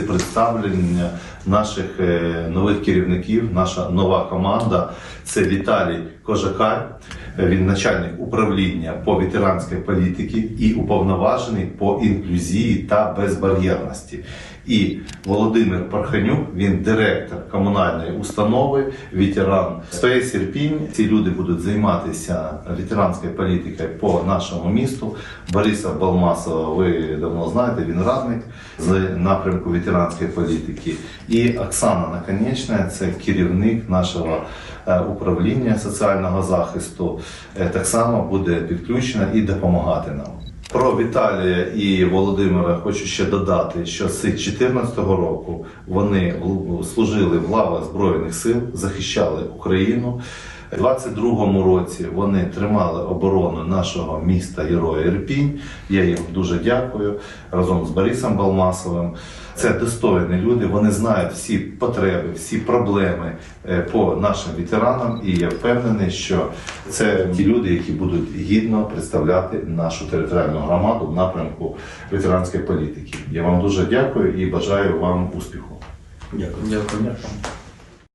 Представлення наших е, нових керівників, наша нова команда це Віталій Кожакай. Е, Він начальник управління по ветеранській політиці і уповноважений по інклюзії та безбар'єрності. І Володимир Парханюк, він директор комунальної установи, ветеран СПС Ірпінь. Ці люди будуть займатися ветеранською політикою по нашому місту. Бориса Балмасова, ви давно знаєте, він радник з напрямку ветеранської політики. І Оксана Наконечна, це керівник нашого е, управління соціального захисту. Е, Так само буде підключена і допомагати нам. Про Віталія і Володимира хочу ще додати, що з 2014 року вони служили в лавах Збройних сил, захищали Україну. У 22-му році вони тримали оборону нашого міста Героя Ірпінь. Я їм дуже дякую разом з Борисом Балмасовим. Це достойні люди. Вони знають всі потреби, всі проблеми е, по нашим ветеранам. І я впевнений, що це ті люди, які будуть гідно представляти нашу територіальну громаду в напрямку ветеранської політики. Я вам дуже дякую і бажаю вам успіху. Дякую. Дякую.